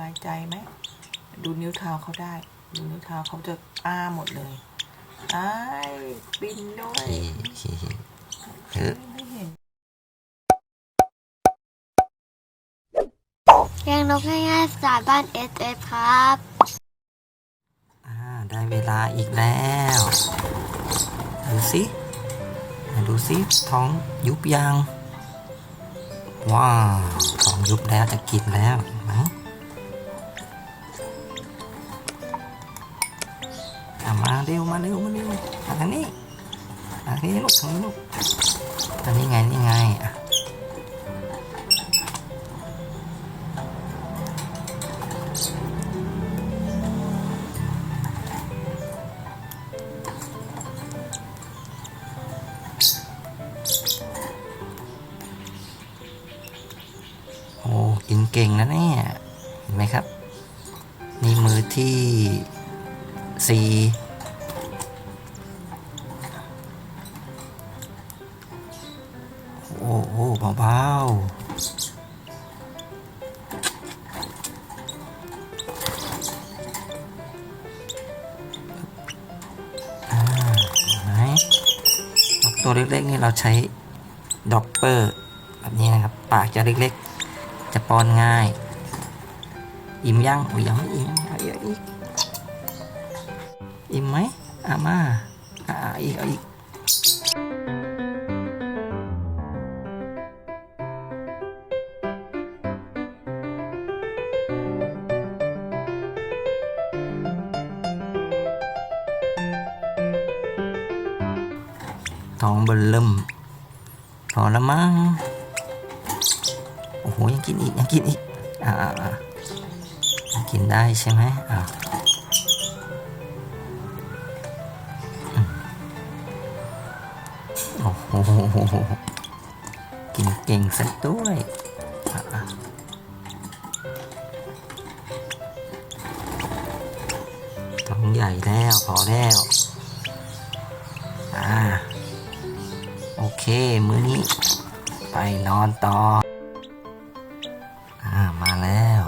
บายใจไหม ดูนิ้วเท้าเขาได้ ดูนิ้วเท้าเขาจะอ้าหมดเลยอ้ายบินด้วยขี่ขี่เฮ้ยไม่เห็นเลี้ยงนกง่ายๆสไตล์บ้านเอสเอฟครับ อ่า ได้เวลาอีกแล้ว ดูสิไหนดูสิท้องยุบยัง ว้าว ท้องยุบแล้วจะกินแล้วเห็นไหม เร็วมาเร็วมาเร็วมาทางนี้ทางนี้ลูกทางนี้ลูกอันนี้ไงนี่ไงอะโอ้กินเก่งนะเนี่ย เห็นไหมครับ นี่มือที่สี่ ตัวเล็กๆนี่เราใช้ด็อกเปอร์แบบนี้นะครับ ปากจะเล็กๆ จะป้อนง่าย อิ่มยังโอ้ยยังไม่อิ่มเอาอีกเอาอีกอิ่มไหมอามาอ่อาอีกเอาอีก เบิ่นเริ่มพอแล้วมั้งโอ้โหยังกินอีกยังกินอีกอ่ายังกินได้ใช่ไหมอ่าโอ้โหกินเก่งซะด้วยท้องใหญ่แล้วพอแล้ว เค มื้อนี้ ไปนอนต่อ อ่า มาแล้ว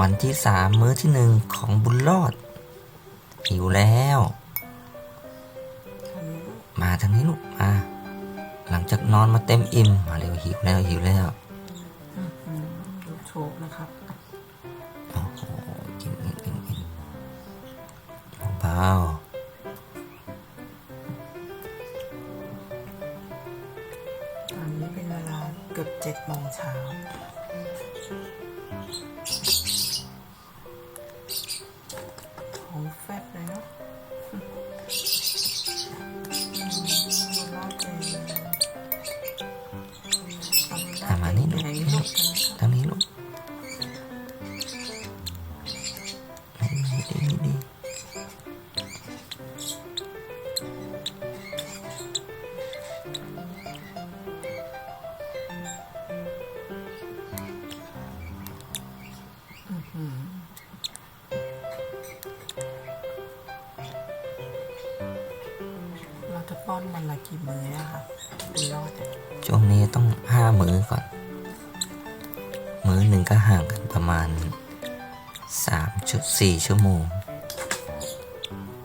วันที่สามมื้อที่หนึ่งของบุญรอด หิวแล้ว มาทางนี้ลูก มา หลังจากนอนมาเต็มอิ่ม มาเร็วหิวแล้วหิวแล้วอืมดูโชคนะครับ โอ้โหกินกินกินกินเบา เวลาเกือบเจ็ดโมงเช้าท้องแฟบเลยเนาะรอดเลยๆอะมานี่ลูกไหนนี่ เราจะป้อนมันละกี่มื้ออะคะบุญรอดเนี่ยช่วงนี้ต้องห้ามื้อก่อน มื้อหนึ่งก็ห่างกันประมาณสามชั่วสี่ชั่วโมง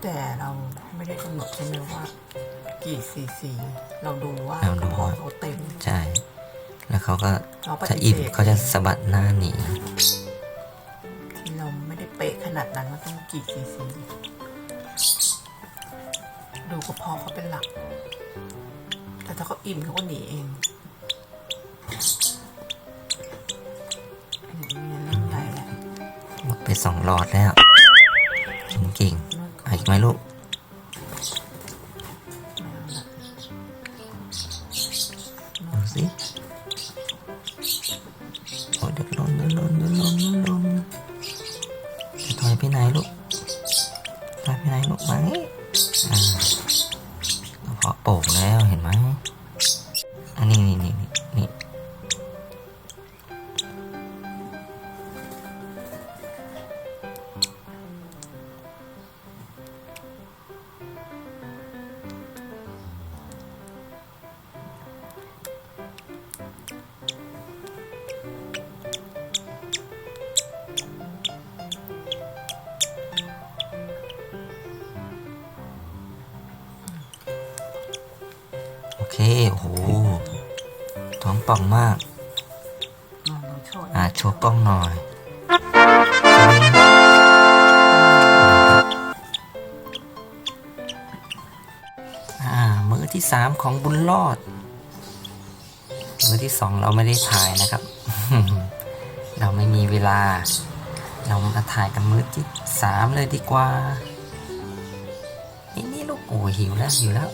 แต่เราไม่ได้กำหนดใช่ไหมว่า กี่ซีซีเราดูว่าเราดูกระเพาะว่า เขาเต็ม ใช่ แล้วเขาก็เราปฏิเสธถ้าอิ่มเขาจะสะบัดหน้าหนีที่เราไม่ได้ มันว่าต้องกี่ซีซีดูกระเพาะเขาเป็นหลัก แต่ถ้าเขาอิ่มเขาก็หนีเองหมดไปสองหลอดแล้วกินเก่งเอาอีกไหมลูกดูสิโอ้ยเดี๋ยวลนเดี๋ยวลนเดี๋ยวลน ที่ไหนลูกตาที่ไหนลูกมางี้อ่าเพาะโป่งแล้วเห็นไหม ป่องมากลองลองโชว์อ่า โชว์กล้องหน่อย อ่า มือที่สามของบุญรอด มือที่สองเราไม่ได้ถ่ายนะครับ เราไม่มีเวลา เรามาถ่ายกันมือที่สามเลยดีกว่า นี่นี่ลูกโอ้หิวแล้วหิวแล้ว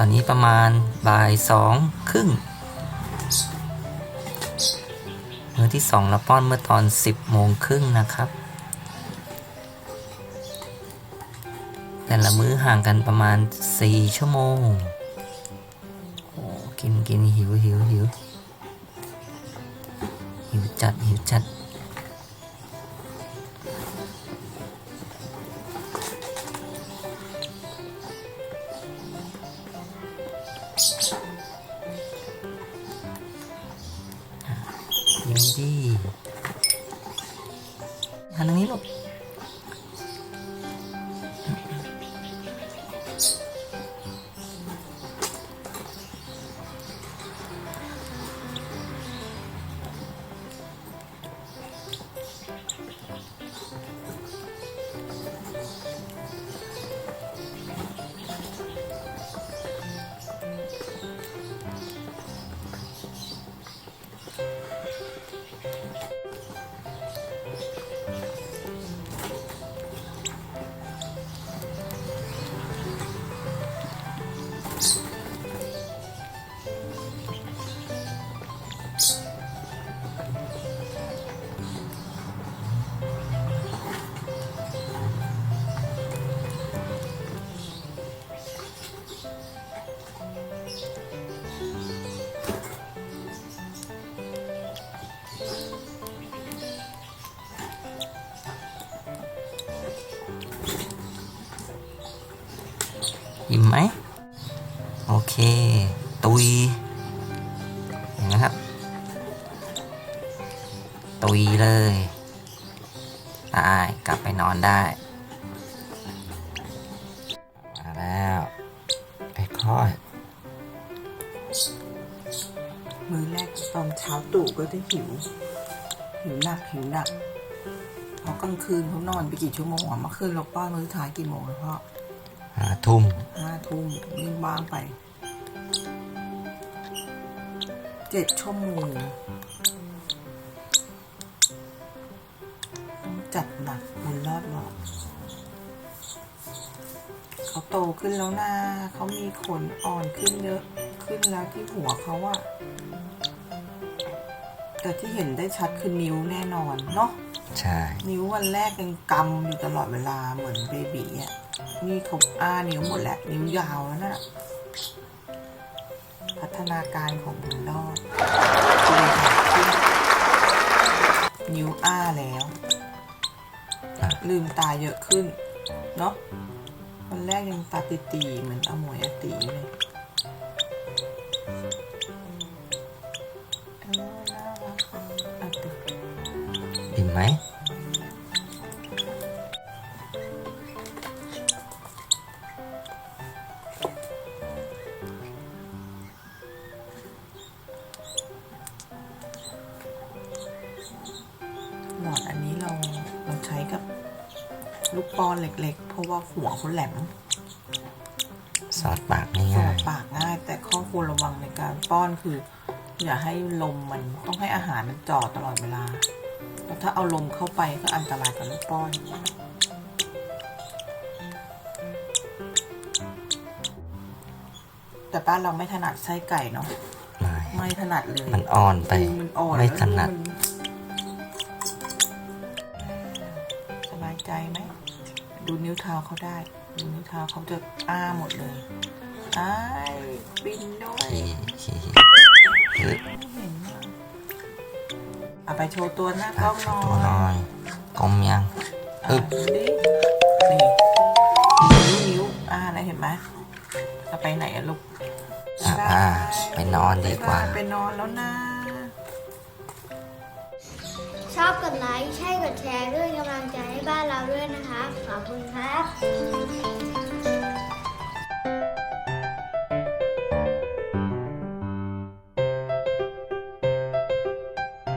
ตอนนี้ประมาณบ่ายสองครึ่งมื้อที่สองเราป้อนเมื่อตอน 10โมงครึ่งนะครับ แต่ละมื้อห่างกันประมาณ 4 ชั่วโมงโอ้กินกินหิวหิวหิวหิวจัดหิวจัด ยิ อิ่มไหม โอเค ตุยเห็นไหมครับ ตุยเลยได้กลับไปนอนได้ มาแล้วไปค่อยมือแรกตอนเช้าตู่ก็จะหิว หิวหนักหิวหนักพราะกลางคืนเขานอนไปกี่ชั่วโมงอะเมื่อคืนเราป้อนมื้อท้ายกี่โมงแล้วพ่อ หาทุ่มห้าทุ่มนี่บ้างไปเจ็ดชั่วโมงต้องจัดหนักบุญรอดหรอกเขาโตขึ้นแล้วนะเขามีขนอ่อนขึ้นเยอะขึ้นแล้วที่หัวเขาอะแต่ที่เห็นได้ชัดคือนิ้วแน่นอนเนาะ ใช่ นิ้ววันแรกยังกำอยู่ตลอดเวลาเหมือนเบบีอะนี่เขาอ้านิ้วหมดแล้วนิ้วยาวแล้วนะ่ะ พัฒนาการของบุญรอดนิ้วอ้าแล้วอะลืมตาเยอะขึ้น เนาะวันแรกยังตาตีตีๆเหมือนอาหมวยอาตีเลยเออน่ารักอะอะตึกอิ่มไหม ลูกป้อนเล็กๆ เพราะว่าหัวเขาแหลมสอดปากสอง่าดยปากง่าย แต่ข้อควรระวังในการป้อนคือ อย่าให้ลมมันต้องให้อาหารมันจ่อตลอดเวลาเพราะถ้าเอาลมเข้าไปก็อันตรายกับลูกป้อน แต่บ้านเราไม่ถนัดไส้ไก่เนาะ ๆไม่ไม่ถนัดเลยมันอ่อนไป คือมันอ่อนไม่ถนัด แล้ว ดูนิ้วเท้าเขาได้ดูนิ้วเท้าเขาจะอ้าหมดเลยอ้ายบินด้วยขี่ขี่ฮึบเห็นไหมเอาไปโชว์ตัวหน้ากล้อะองหน่อตัวยน้อยกลมยังอะอึ๊บดูดินี่นิ้วนิ้วอ่านะเห็นไหมจะไปไหนอะลูกอะอ่าไปนอนดีกว่าไปนอนแล้วนะ ชอบกดไลค์ ใช่กดแชร์ด้วยกำลังใจให้บ้านเราด้วยนะคะ ขอบคุณครับ